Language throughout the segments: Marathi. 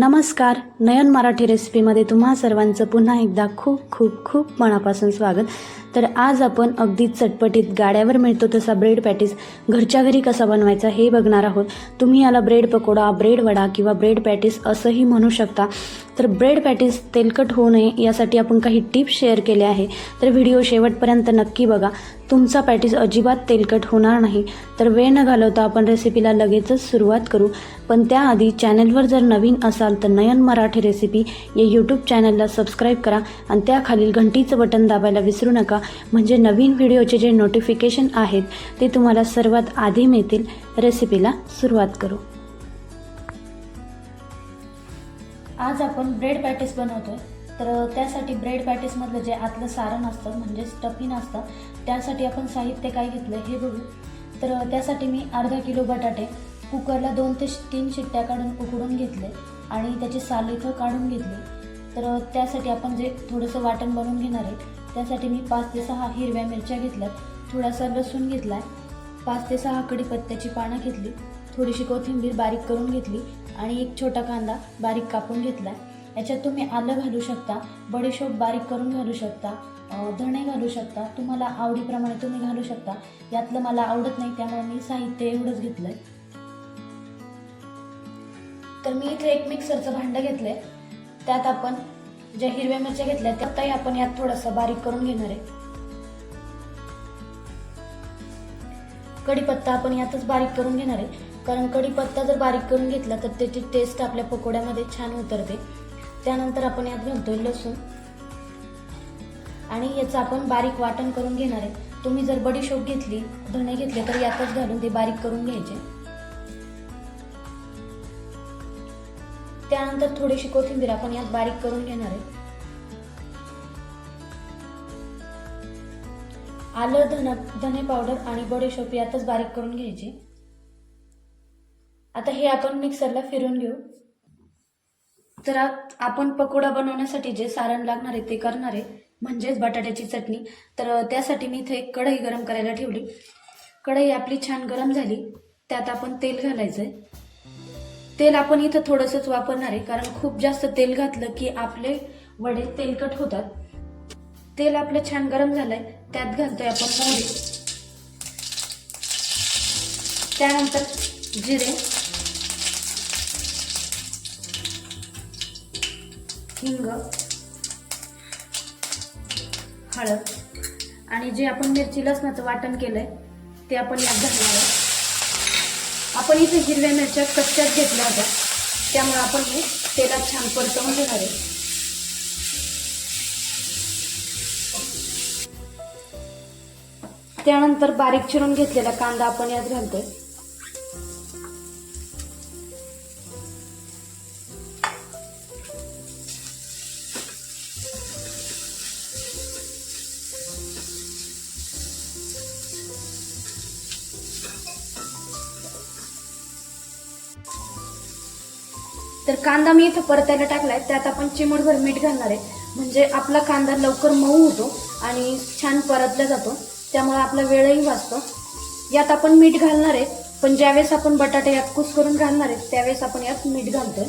नमस्कार. नयन मराठी रेसिपीमध्ये तुम्हा सर्वांचं पुन्हा एकदा खूप खूप खूप मनापासून स्वागत. तर आज आपण अगदी चटपटीत गाड्यावर मिळतो तसा ब्रेड पॅटीस घरच्या घरी कसा बनवायचा हे बघणार आहोत. तुम्ही याला ब्रेड पकोडा ब्रेड वडा किंवा ब्रेड पॅटीस असंही म्हणू शकता. तर ब्रेड पॅटीस तेलकट होऊ नये यासाठी आपण काही टिप्स शेअर केले आहे तर व्हिडिओ शेवटपर्यंत नक्की बघा. तुमचा पॅटीस अजिबात तेलकट होणार नाही. तर वेळ न घालवता आपण रेसिपीला लगेचच सुरुवात करू. पण त्याआधी चॅनलवर जर नवीन असाल तर नयन मराठी रेसिपी या यूट्यूब चॅनलला सबस्क्राईब करा आणि त्याखालील घंटीचं बटन दाबायला विसरू नका. म्हणजे नवीन व्हिडिओचे जे नोटिफिकेशन आहेत ते तुम्हाला सर्वात आधी मिळतील. रेसिपीला सुरुवात करू. आज आपण ब्रेड पॅटीस बनवतोय. तर त्यासाठी ब्रेड पॅटीसमधलं जे आतलं सारण असतं म्हणजे स्टफिंग असतं त्यासाठी आपण साहित्य काय घेतलं हे बघू. तर त्यासाठी मी अर्धा किलो बटाटे कुकरला दोन ते तीन शिट्ट्या काढून उकडून घेतले आणि त्याची साल इथं काढून घेतली. तर त्यासाठी आपण जे थोडंसं वाटण बनवून घेणार आहे त्यासाठी मी पाच ते सहा हिरव्या मिरच्या घेतल्यात. थोडासा लसूण घेतला आहे पाच ते सहा कडीपत्त्याची पानं घेतली. थोडीशी कोथिंबीर बारीक करून घेतली आणि एक छोटा कांदा बारीक कापून घेतला. याच्यात तुम्ही आलं घालू शकता बडीशोप बारीक करून घालू शकता धणे घालू शकता तुम्हाला आवडीप्रमाणे तुम्ही घालू शकता. यातलं मला आवडत नाही त्यामुळे मी साहित्य एवढंच घेतलंय. तर मी इथे एक मिक्सरचं भांडं घेतलंय. त्यात आपण ज्या हिरव्या मिरच्या घेतल्या त्यातही आपण यात थोडंसं बारीक करून घेणार आहे. कढीपत्ता आपण यातच बारीक करून घेणार आहे. कारण कढीपत्ता जर बारीक करून घेतला तर त्याची टेस्ट आपल्या पकोड्यामध्ये छान उतरते. त्यानंतर आपण यात घालतोय लसूण. आणि याचं आपण बारीक वाटण करून घेणार आहे. तुम्ही जर बडीशोप घेतली धणे घेतले तर यातच घालून ते बारीक करून घ्यायचे. त्यानंतर थोडीशी कोथिंबीर आपण यात बारीक करून घेणार आहे. आलं धन धने पावडर आणि बडीशोप यातच बारीक करून घ्यायची. आता हे आपण मिक्सरला फिरून घेऊ. तर आपण पकोडा बनवण्यासाठी जे सारण लागणार आहे ते करणार आहे. म्हणजेच बटाट्याची चटणी. तर त्यासाठी मी इथे एक कढई गरम करायला ठेवली. कढई आपली छान गरम झाली. त्यात आपण तेल घालायचं आहे तेल आपण इथं थोडंसंच वापरणार आहे. कारण खूप जास्त तेल घातलं की आपले वडे तेलकट होतात. तेल आपलं छान गरम झालंय. त्यात घालतोय आपण मोहरी. त्यानंतर जिरे. हिंग हळद आणि जे आपण मिरची लसणाचं वाटण केलंय ते आपण यात घालणार आहे आपण इथे हिरव्या मिरच्या कच्च्याच घेतल्या होत्या. त्यामुळे आपण हे तेलात छान परतवून घेणार आहे त्यानंतर बारीक चिरून घेतलेला कांदा आपण यात घालतोय. तर कांदा मी इथं परतायला टाकलाय. त्यात आपण चिमूटभर मीठ घालणार आहे. म्हणजे आपला कांदा लवकर मऊ होतो आणि छान परतला जातो. त्यामुळे आपला वेळही वाचतो. यात आपण मीठ घालणार आहे. पण ज्यावेळेस आपण बटाटे यात कुस करून घालणार आहे त्यावेळेस आपण यात मीठ घालतोय.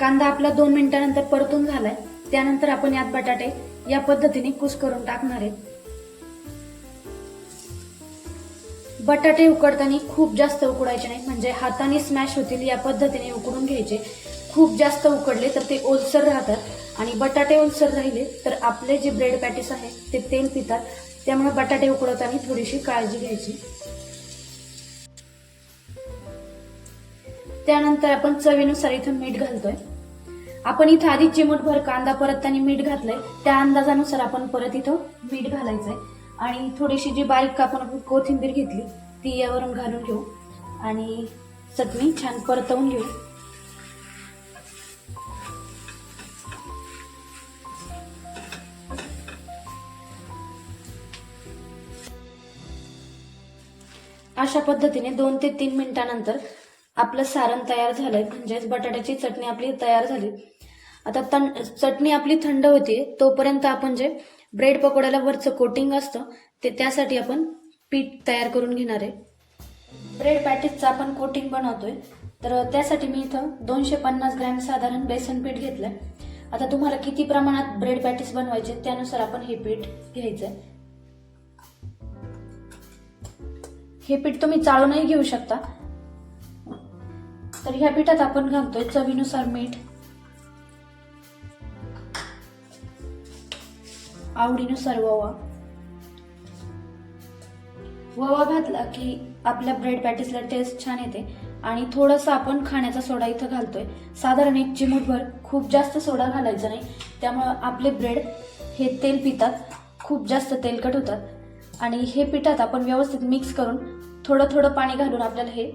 कांदा आपला दोन मिनिटानंतर परतून झालाय. त्यानंतर आपण यात बटाटे या पद्धतीने कुस करून टाकणार आहेत बटाटे उकडताना खूप जास्त उकडायचे नाही. म्हणजे हाताने स्मॅश होतील या पद्धतीने उकडून घ्यायचे. खूप जास्त उकडले तर ते ओलसर राहतात. आणि बटाटे ओलसर राहिले तर आपले जे ब्रेड पॅटीस आहे ते तेल पितात. त्यामुळे बटाटे उकडवताना थोडीशी काळजी घ्यायची. त्यानंतर आपण चवीनुसार इथं मीठ घालतोय. आपण इथं आधी चिमूटभर कांदा परतताना मीठ घातलंय. त्या अंदाजानुसार आपण परत इथं मीठ घालायचंय. आणि थोडीशी जी बारीक कापून आपण कोथिंबीर घेतली ती यावरून घालून घेऊ. आणि चटणी छान परतवून घेऊ. अशा पद्धतीने दोन ते तीन मिनिटानंतर आपलं सारण तयार झालंय म्हणजेच बटाट्याची चटणी आपली तयार झाली. आता चटणी आपली थंड होती तोपर्यंत आपण जे ब्रेड पकोड्याला वरचं कोटिंग असतं ते त्यासाठी आपण पीठ तयार करून घेणार आहे. ब्रेड पॅटीजचं आपण कोटिंग बनवतोय. तर त्यासाठी मी इथं दोनशे पन्नास ग्रॅम साधारण बेसन पीठ घेतलंय. आता तुम्हाला किती प्रमाणात ब्रेड पॅटीस बनवायचे त्यानुसार आपण हे पीठ घ्यायचंय. हे पीठ तुम्ही चाळूनही घेऊ शकता. तर ह्या पिठात आपण घालतोय चवीनुसार मीठ. आवडीनुसार ओवा ओवा घातला की आपल्या ब्रेड पॅटीसला टेस्ट छान येते. आणि थोडंसं आपण खाण्याचा सोडा इथं घालतोय. साधारण एक चिमूटभर खूप जास्त सोडा घालायचा नाही. त्यामुळं आपले ब्रेड हे तेल पितात. खूप जास्त तेलकट होतात. आणि हे पिठात आपण व्यवस्थित मिक्स करून थोडं थोडं पाणी घालून आपल्याला हे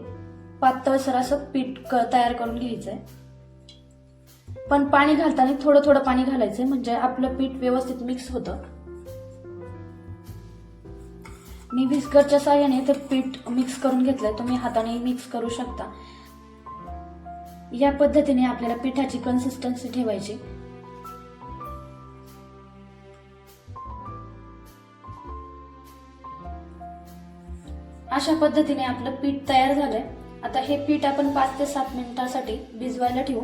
पातळसर असं पीठ क- तयार करून घ्यायचं आहे पण पाणी घालताना थोडं थोडं पाणी घालायचंय म्हणजे आपलं पीठ व्यवस्थित मिक्स होतं. मी विस्करच्या साह्याने ते पीठ मिक्स करून घेतलंय तुम्ही हाताने मिक्स करू शकता. या पद्धतीने आपल्याला पिठाची कन्सिस्टन्सी ठेवायची. अशा पद्धतीने आपलं पीठ तयार झालंय. आता हे पीठ आपण पाच ते सात मिनिटासाठी भिजवायला ठेवू.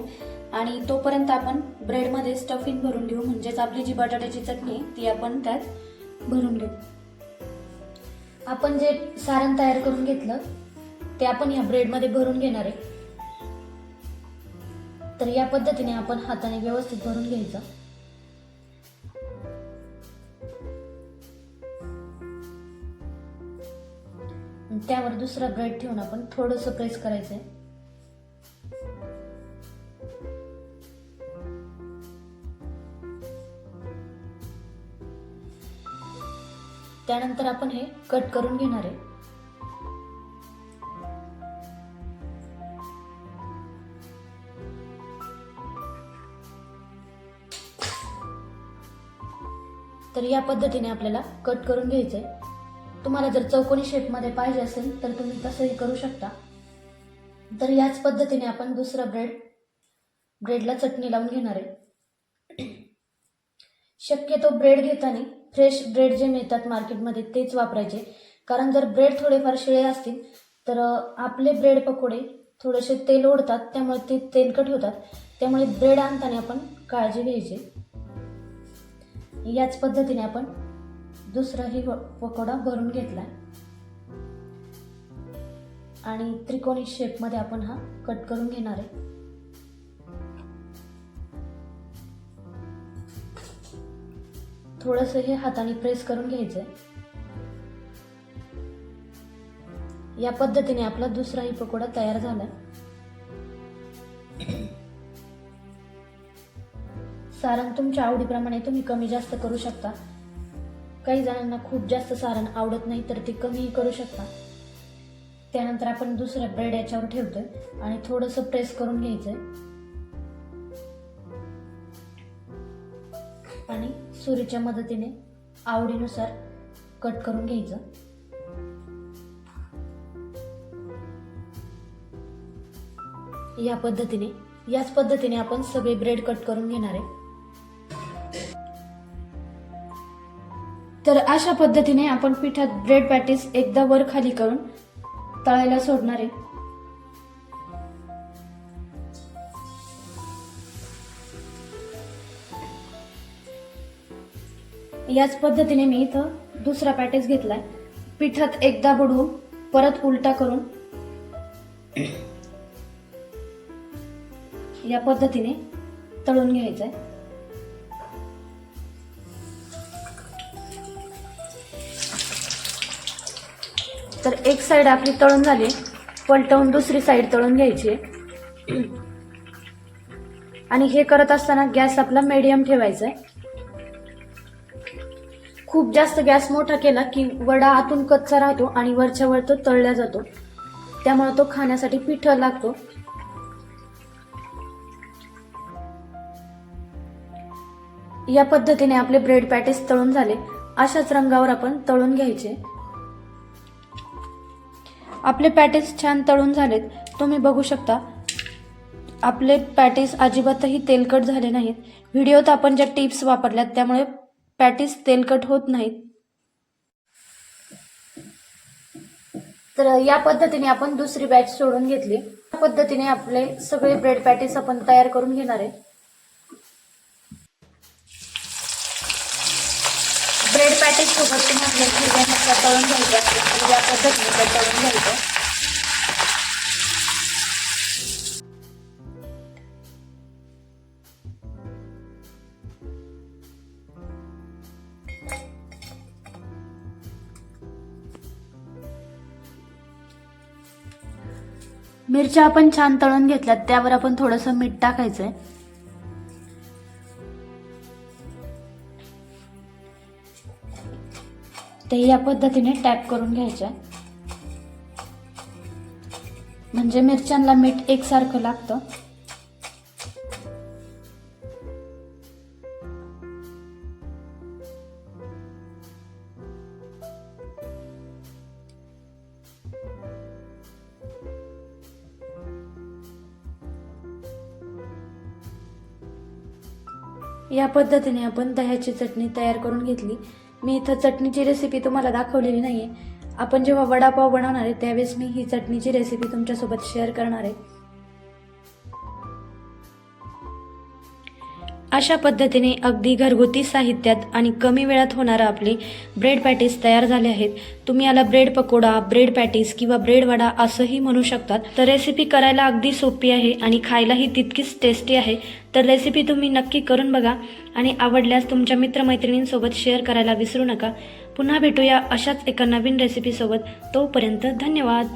आणि तोपर्यंत आपण ब्रेडमध्ये स्टफिंग भरून घेऊ. म्हणजेच आपली जी बटाट्याची चटणी ती आपण त्यात भरून घेऊ. आपण जे सारण तयार करून घेतलं ते आपण या ब्रेडमध्ये भरून घेणार आहे. तर या पद्धतीने आपण हाताने व्यवस्थित भरून घ्यायचं. त्यावर दुसरा ब्रेड ठेवून आपण थोडंसं प्रेस करायचंय. त्यानंतर आपण हे कट करून घेणार आहे. तर या पद्धतीने आपल्याला कट करून घ्यायचंय. तुम्हाला जर चौकोनी शेपमध्ये पाहिजे असेल तर तुम्ही तसंही करू शकता. तर याच पद्धतीने आपण दुसरा ब्रेड ब्रेडला चटणी लावून घेणार आहे. शक्यतो ब्रेड घेताना फ्रेश ब्रेड जे मिळतात मार्केटमध्ये तेच वापरायचे. कारण जर ब्रेड थोडेफार शिळे असतील तर आपले ब्रेड पकोडे थोडेसे तेल ओढतात त्यामुळे ते तेलकट होतात. त्यामुळे ब्रेड आणताना आपण काळजी घ्यायची. याच पद्धतीने आपण दुसराही व- पकोडा भरून घेतला आणि त्रिकोणी शेपमध्ये आपण हा कट करून घेणार आहे. थोडंसं हे हाताने प्रेस करून घ्यायचंय. या पद्धतीने आपला दुसराही पकोडा तयार झालाय सारण तुमच्या आवडीप्रमाणे तुम्ही कमी जास्त करू शकता. काही जणांना खूप जास्त सारण आवडत नाही तर ते कमीही करू शकता. त्यानंतर आपण दुसरा ब्रेड याच्यावर ठेवतोय आणि थोडंसं प्रेस करून घ्यायचंय. आणि सुरीच्या मदतीने आवडीनुसार कट करून घ्यायचं. या पद्धतीने याच पद्धतीने आपण सगळे ब्रेड कट करून घेणार आहे. तर अशा पद्धतीने आपण पिठात ब्रेड पॅटीस एकदा वर खाली करून तळायला सोडणार आहे. याच पद्धतीने मी इथं दुसरा पॅटेस घेतलाय. पिठात एकदा बुडवून परत उलटा करून. या पद्धतीने तळून घ्यायचंय. तर एक साईड आपली तळून झाली पलटवून दुसरी साईड तळून घ्यायची आहे. आणि हे करत असताना गॅस आपला मीडियम ठेवायचा आहे. खूप जास्त गॅस मोठा केला की वडा आतून कच्चा राहतो आणि वरच्या वर तो तळला जातो. त्यामुळे तो खाण्यासाठी पिठ लागतो. या पद्धतीने आपले ब्रेड पॅटीस तळून झाले. अशाच रंगावर आपण तळून घ्यायचे. आपले पॅटीस छान तळून झालेत. तुम्ही बघू शकता आपले पॅटेस अजिबातही तेलकट झाले नाहीत. व्हिडिओत आपण ज्या टिप्स वापरल्यात त्यामुळे पॅटीस तेलकट होत नाहीत. तर या पद्धतीने आपण दुसरी बॅच सोडून घेतली. या पद्धतीने आपले सगळे ब्रेड पॅटीस आपण तयार करून घेणार आहे. ब्रेड पॅटीस सोबत तुम्ही आपल्या हिरव्या तळून घ्यायच्या या पद्धतीने तळून घ्यायचं. मिरच्या आपण छान तळून घेतल्यात त्यावर आपण थोडंसं मीठ टाकायचंय. ते या पद्धतीने टॅप करून घ्यायच्या. म्हणजे मिरच्यांना मीठ एकसारखं लागतं. या पद्धतीने आपण दह्याची चटणी तयार करून घेतली. मी इथं चटणीची रेसिपी तुम्हाला दाखवलेली नाही आहे आपण जेव्हा वडापाव बनवणार आहे त्यावेळेस मी ही चटणीची रेसिपी तुमच्यासोबत शेअर करणार आहे. अशा पद्धतीने अगदी घरगुती साहित्यात आणि कमी वेळात होणारा आपले ब्रेड पॅटीस तयार झाले आहेत. तुम्ही याला ब्रेड पकोडा ब्रेड पॅटीस किंवा ब्रेड वडा असंही म्हणू शकतात. तर रेसिपी करायला अगदी सोपी आहे आणि खायलाही तितकीच टेस्टी आहे. तर रेसिपी तुम्ही नक्की करून बघा आणि आवडल्यास तुमच्या मित्रमैत्रिणींसोबत शेअर करायला विसरू नका. पुन्हा भेटूया अशाच एका नवीन रेसिपीसोबत तोपर्यंत धन्यवाद.